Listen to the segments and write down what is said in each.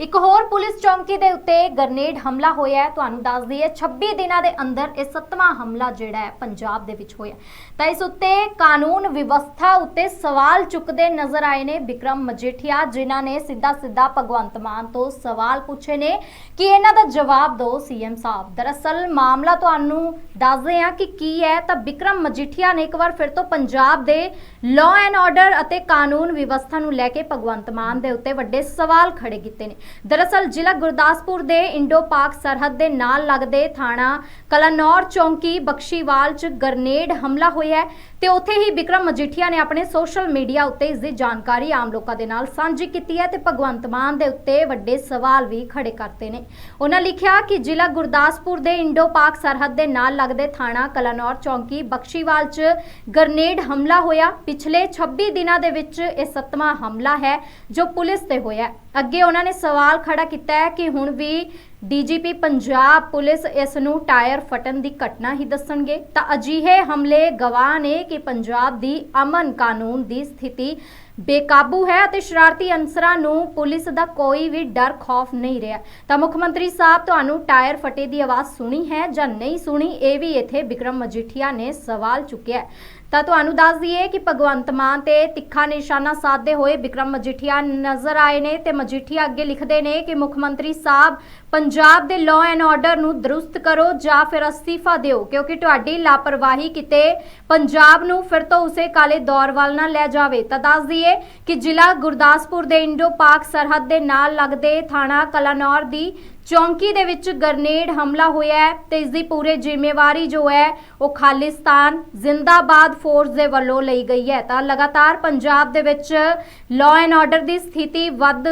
ਇੱਕ ਹੋਰ ਪੁਲਿਸ ਚੌਂਕੀ ਦੇ ਉੱਤੇ ਗ੍ਰਨੇਡ ਹਮਲਾ ਹੋਇਆ ਹੈ। ਤੁਹਾਨੂੰ ਦੱਸ ਦਈਏ 26 ਦਿਨਾਂ ਦੇ ਅੰਦਰ ਇਹ ਸੱਤਵਾਂ ਹਮਲਾ ਜਿਹੜਾ ਹੈ ਪੰਜਾਬ ਦੇ ਵਿੱਚ ਹੋਇਆ। ਤਾਂ ਇਸ ਉੱਤੇ ਕਾਨੂੰਨ ਵਿਵਸਥਾ ਉੱਤੇ ਸਵਾਲ ਚੁੱਕਦੇ ਨਜ਼ਰ ਆਏ ਨੇ ਵਿਕਰਮ ਮਜੀਠੀਆ, ਜਿਨ੍ਹਾਂ ਨੇ ਸਿੱਧਾ ਸਿੱਧਾ ਭਗਵੰਤ ਮਾਨ ਤੋਂ ਸਵਾਲ ਪੁੱਛੇ ਨੇ ਕਿ ਇਹਨਾਂ ਦਾ ਜਵਾਬ ਦਿਓ ਸੀਐਮ ਸਾਹਿਬ। ਦਰਅਸਲ ਮਾਮਲਾ ਤੁਹਾਨੂੰ ਦੱਸਦੇ ਹਾਂ ਕਿ ਕੀ ਹੈ, ਤਾਂ ਵਿਕਰਮ ਮਜੀਠੀਆ ਨੇ ਇੱਕ ਵਾਰ ਫਿਰ ਤੋਂ ਪੰਜਾਬ ਦੇ ਲਾਅ ਐਂਡ ਆਰਡਰ ਅਤੇ ਕਾਨੂੰਨ ਵਿਵਸਥਾ ਨੂੰ ਲੈ ਕੇ ਭਗਵੰਤ ਮਾਨ ਦੇ ਉੱਤੇ ਵੱਡੇ ਸਵਾਲ ਖੜੇ ਕੀਤੇ ਨੇ। ਦਰਅਸਲ ਜ਼ਿਲ੍ਹਾ ਗੁਰਦਾਸਪੁਰ ਦੇ ਇੰਡੋ ਪਾਕ ਸਰਹੱਦ ਦੇ ਨਾਲ ਲੱਗਦੇ ਥਾਣਾ ਕਲਾਨੌਰ ਚੌਂਕੀ ਬਖਸ਼ੀਵਾਲ 'ਚ ਗ੍ਰਨੇਡ ਹਮਲਾ ਹੋਇਆ ਹੈ ਤੇ ਉੱਥੇ ਹੀ ਵਿਕਰਮ ਮਜੀਠੀਆ ਨੇ ਆਪਣੇ ਸੋਸ਼ਲ ਮੀਡੀਆ ਉੱਤੇ ਇਸ ਦੀ ਜਾਣਕਾਰੀ ਆਮ ਲੋਕਾਂ ਦੇ ਨਾਲ ਸਾਂਝੀ ਕੀਤੀ ਹੈ ਤੇ ਭਗਵੰਤ ਮਾਨ ਦੇ ਉੱਤੇ ਵੱਡੇ ਸਵਾਲ ਵੀ ਖੜੇ ਕਰਤੇ ਨੇ। ਉਹਨਾਂ ਲਿਖਿਆ ਕਿ ਜ਼ਿਲ੍ਹਾ ਗੁਰਦਾਸਪੁਰ ਦੇ ਇੰਡੋ ਪਾਕ ਸਰਹੱਦ ਦੇ ਨਾਲ ਲੱਗਦੇ ਥਾਣਾ ਕਲਾਨੌਰ ਚੌਂਕੀ ਬਖਸ਼ੀਵਾਲ 'ਚ ਗਰਨੇਡ ਹਮਲਾ ਹੋਇਆ। ਪਿਛਲੇ 26 ਦਿਨਾਂ ਦੇ ਵਿੱਚ ਇਹ ਸੱਤਵਾਂ ਹਮਲਾ ਹੈ ਜੋ ਪੁਲਿਸ ਤੇ ਹੋਇਆ ਅੱਗੇ ਉਹਨਾਂ ਨੇ ਸਵਾਲ ਖੜਾ ਕੀਤਾ ਹੈ ਕਿ ਹੁਣ ਵੀ ਡੀਜੀਪੀ ਪੰਜਾਬ ਪੁਲਿਸ ਇਸ ਨੂੰ ਟਾਇਰ ਫਟਣ ਦੀ ਘਟਨਾ ਹੀ ਦੱਸਣਗੇ। ਤਾਂ ਅਜਿਹੇ ਹਮਲੇ ਗਵਾਹ ਨੇ ਕਿ ਪੰਜਾਬ ਦੀ ਅਮਨ ਕਾਨੂੰਨ ਦੀ ਸਥਿਤੀ ਬੇਕਾਬੂ ਹੈ ਅਤੇ ਸ਼ਰਾਰਤੀ ਅਨਸਰਾਂ ਨੂੰ ਪੁਲਿਸ ਦਾ ਕੋਈ ਵੀ ਡਰ, ਖੌਫ ਨਹੀਂ ਰਿਹਾ। ਤਾਂ ਮੁੱਖ ਮੰਤਰੀ ਸਾਹਿਬ, ਤੁਹਾਨੂੰ ਟਾਇਰ ਫਟੇ ਦੀ ਆਵਾਜ਼ ਸੁਣੀ ਹੈ ਜਾਂ ਨਹੀਂ ਸੁਣੀ, ਇਹ ਵੀ ਇੱਥੇ ਵਿਕਰਮ ਮਜੀਠੀਆ ਨੇ ਸਵਾਲ ਚੁੱਕਿਆ ਤਾਂ ਤੁਹਾਨੂੰ ਦੱਸ ਦਈਏ ਕਿ ਭਗਵੰਤ ਮਾਨ ਤੇ ਤਿੱਖਾ ਨਿਸ਼ਾਨਾ ਸਾਧਦੇ ਹੋਏ ਵਿਕਰਮ ਮਜੀਠੀਆ ਨਜ਼ਰ ਆਏ ਨੇ ਤੇ ਮਜੀਠੀਆ ਅੱਗੇ ਲਿਖਦੇ ਨੇ ਕਿ ਮੁੱਖ ਮੰਤਰੀ ਸਾਹਿਬ ਪੰਜਾਬ ਦੇ ਲਾਅ ਐਂਡ ਆਰਡਰ ਨੂੰ ਦਰੁਸਤ ਕਰੋ ਜਾਂ ਫਿਰ ਅਸਤੀਫਾ ਦਿਓ, ਕਿਉਂਕਿ ਤੁਹਾਡੀ ਲਾਪਰਵਾਹੀ ਕਿਤੇ ਪੰਜਾਬ ਨੂੰ ਫਿਰ ਤੋਂ ਉਸੇ ਕਾਲੇ ਦੌਰ ਵੱਲ ਨਾ ਲੈ ਜਾਵੇ। ਤਾਂ ਦੱਸ ਦਈਏ ਕਿ ਜ਼ਿਲ੍ਹਾ ਗੁਰਦਾਸਪੁਰ ਦੇ ਇੰਡੋ ਪਾਕ ਸਰਹੱਦ ਦੇ ਨਾਲ ਲੱਗਦੇ ਥਾਣਾ ਕਲਾਨੌਰ ਦੀ ਚੌਂਕੀ ਦੇ ਵਿੱਚ ਗਰਨੇਡ ਹਮਲਾ ਹੋਇਆ ਹੈ ਤੇ ਇਸ ਦੀ ਪੂਰੇ ਜ਼ਿੰਮੇਵਾਰੀ ਜੋ ਹੈ ਉਹ ਖਾਲਿਸਤਾਨ ਜ਼ਿੰਦਾਬਾਦ ਫੋਰਸ ਦੇ ਵੱਲੋਂ ਲਈ ਗਈ ਹੈ। ਤਾਂ ਲਗਾਤਾਰ ਪੰਜਾਬ ਦੇ ਵਿੱਚ ਲਾਅ ਐਂਡ ਆਰਡਰ ਦੀ ਸਥਿਤੀ ਵੱਧ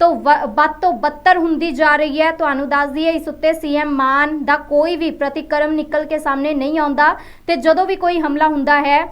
ਤੋਂ ਵੱਧ ਤੋਂ ਬੱਤਰ ਹੁੰਦੀ ਜਾ ਰਹੀ ਹੈ। ਤੁਹਾਨੂੰ ਦੱਸ ਦਈਏ, ਇਸ ਉੱਤੇ ਸੀਐਮ ਮਾਨ ਦਾ ਕੋਈ ਵੀ ਪ੍ਰਤੀਕਰਮ ਨਿਕਲ ਕੇ ਸਾਹਮਣੇ ਨਹੀਂ ਆਉਂਦਾ ਤੇ ਜਦੋਂ ਵੀ ਕੋਈ ਹਮਲਾ ਹੁੰਦਾ ਹੈ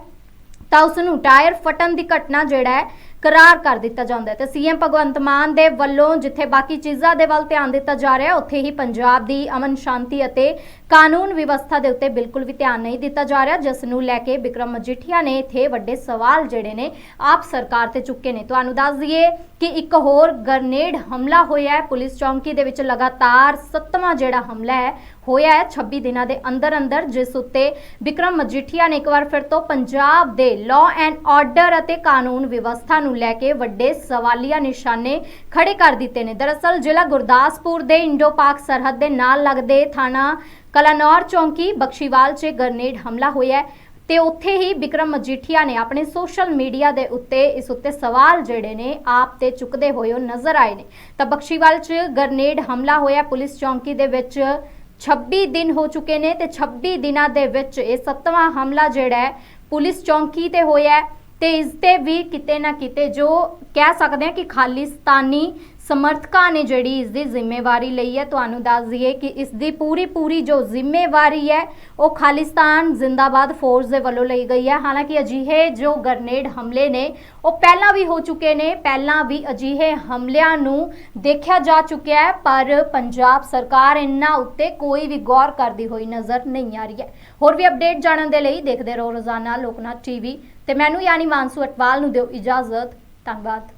ਤਾਂ ਉਸ ਨੂੰ ਟਾਇਰ ਫਟਣ ਦੀ ਘਟਨਾ ਜਿਹੜਾ ਹੈ ਕਰਾਰ ਕਰ ਦਿੱਤਾ ਜਾਂਦਾ ਹੈ। ਤੇ ਸੀਐਮ ਭਗਵੰਤ ਮਾਨ ਦੇ ਵੱਲੋਂ ਜਿੱਥੇ ਬਾਕੀ ਚੀਜ਼ਾਂ ਦੇ ਵੱਲ ਧਿਆਨ ਦਿੱਤਾ ਜਾ ਰਿਹਾ, ਉੱਥੇ ਹੀ ਪੰਜਾਬ ਦੀ ਅਮਨ ਸ਼ਾਂਤੀ ਅਤੇ ਕਾਨੂੰਨ ਵਿਵਸਥਾ ਦੇ ਉੱਤੇ ਬਿਲਕੁਲ ਵੀ ਧਿਆਨ ਨਹੀਂ ਦਿੱਤਾ ਜਾ ਰਿਹਾ, ਜਿਸ ਨੂੰ ਲੈ ਕੇ ਵਿਕਰਮ ਮਜੀਠੀਆ ਨੇ ਇੱਥੇ ਵੱਡੇ ਸਵਾਲ ਜਿਹੜੇ ਨੇ ਆਪ ਸਰਕਾਰ ਤੇ ਚੁੱਕੇ ਨੇ। ਤੁਹਾਨੂੰ ਦੱਸ ਦਈਏ ਕਿ ਇੱਕ ਹੋਰ ਗਰਨੇਡ ਹਮਲਾ ਹੋਇਆ ਹੈ। ਪੁਲਿਸ ਚੌਂਕੀ ਦੇ ਵਿੱਚ ਲਗਾਤਾਰ ਸੱਤਵਾਂ ਜਿਹੜਾ ਹਮਲਾ ਹੈ, ਹੋਇਆ ਹੈ 26 ਦਿਨਾਂ ਦੇ ਅੰਦਰ ਅੰਦਰ ਜਿਸ ਉੱਤੇ ਵਿਕਰਮ ਮਜੀਠੀਆ ਨੇ ਇੱਕ ਵਾਰ ਫਿਰ ਤੋਂ ਪੰਜਾਬ ਦੇ ਲਾਅ ਐਂਡ ਆਰਡਰ ਅਤੇ ਕਾਨੂੰਨ ਵਿਵਸਥਾ ਨੂੰ ਲੈ ਕੇ ਵੱਡੇ ਸਵਾਲੀਆ ਨਿਸ਼ਾਨੇ ਖੜੇ ਕਰ ਦਿੱਤੇ ਨੇ। ਦਰਅਸਲ ਜ਼ਿਲ੍ਹਾ ਗੁਰਦਾਸਪੁਰ ਦੇ ਇੰਡੋ ਪਾਕ ਸਰਹੱਦ ਦੇ ਨਾਲ ਲੱਗਦੇ ਥਾਣਾ ਕਲਾਨੌਰ ਚੌਂਕੀ ਬਖਸ਼ੀਵਾਲ 'ਚ ਗ੍ਰਨੇਡ ਹਮਲਾ ਹੋਇਆ ਹੈ ਤੇ ਉੱਥੇ ਹੀ ਵਿਕਰਮ ਮਜੀਠੀਆ ਨੇ ਆਪਣੇ ਸੋਸ਼ਲ ਮੀਡੀਆ ਦੇ ਉੱਤੇ ਇਸ ਉੱਤੇ ਸਵਾਲ ਜਿਹੜੇ ਨੇ ਆਪ ਤੇ ਚੁੱਕਦੇ ਹੋਏ ਉਹ ਨਜ਼ਰ ਆਏ ਨੇ। ਤਾਂ ਬਖਸ਼ੀਵਾਲ 'ਚ ਗ੍ਰਨੇਡ ਹਮਲਾ ਹੋਇਆ। ਪੁਲਿਸ ਚੌਂਕੀ ਦੇ ਵਿੱਚ 26 ਦਿਨ ਹੋ ਚੁੱਕੇ ਨੇ ਤੇ 26 ਦਿਨਾਂ ਦੇ ਵਿੱਚ ਇਹ ਸੱਤਵਾਂ ਹਮਲਾ ਜਿਹੜਾ ਹੈ ਪੁਲਿਸ ਚੌਂਕੀ ਤੇ ਹੋਇਆ ਹੈ। ਤੇ ਇਸ ਤੇ ਵੀ ਕਿਤੇ ਨਾ ਕਿਤੇ ਜੋ ਕਹਿ ਸਕਦੇ ਹਾਂ ਕਿ ਖਾਲਿਸਤਾਨੀ ਸਮਰਥਕਾਂ ਨੇ ਜਿਹੜੀ ਇਸ ਦੀ ਜ਼ਿੰਮੇਵਾਰੀ ਲਈ ਹੈ, ਤੁਹਾਨੂੰ ਦੱਸ ਦਈਏ ਕਿ ਇਸ ਦੀ ਪੂਰੀ ਪੂਰੀ ਜੋ ਜ਼ਿੰਮੇਵਾਰੀ ਹੈ, ਉਹ ਖਾਲਿਸਤਾਨ ਜ਼ਿੰਦਾਬਾਦ ਫੋਰਸ ਦੇ ਵੱਲੋਂ ਲਈ ਗਈ ਹੈ। ਹਾਲਾਂਕਿ ਅਜਿਹੇ ਜੋ ਗਰਨੇਡ ਹਮਲੇ ਨੇ, ਉਹ ਪਹਿਲਾਂ ਵੀ ਹੋ ਚੁੱਕੇ ਨੇ, ਪਹਿਲਾਂ ਵੀ ਅਜਿਹੇ ਹਮਲਿਆਂ ਨੂੰ ਦੇਖਿਆ ਜਾ ਚੁੱਕਿਆ ਹੈ, ਪਰ ਪੰਜਾਬ ਸਰਕਾਰ ਇਹਨਾਂ ਉੱਤੇ ਕੋਈ ਵੀ ਗੌਰ ਕਰਦੀ ਹੋਈ ਨਜ਼ਰ ਨਹੀਂ ਆ ਰਹੀ ਹੈ। ਹੋਰ ਵੀ ਅਪਡੇਟ ਜਾਣਨ ਦੇ ਲਈ ਦੇਖਦੇ ਰਹੋ ਰੋਜ਼ਾਨਾ ਲੋਕਨਾਥ ਟੀਵੀ। ਤੇ ਮੈਨੂੰ ਯਾਨੀ ਮਾਨਸੂ ਅਟਵਾਲ ਨੂੰ ਦਿਓ ਇਜਾਜ਼ਤ। ਧੰਨਵਾਦ।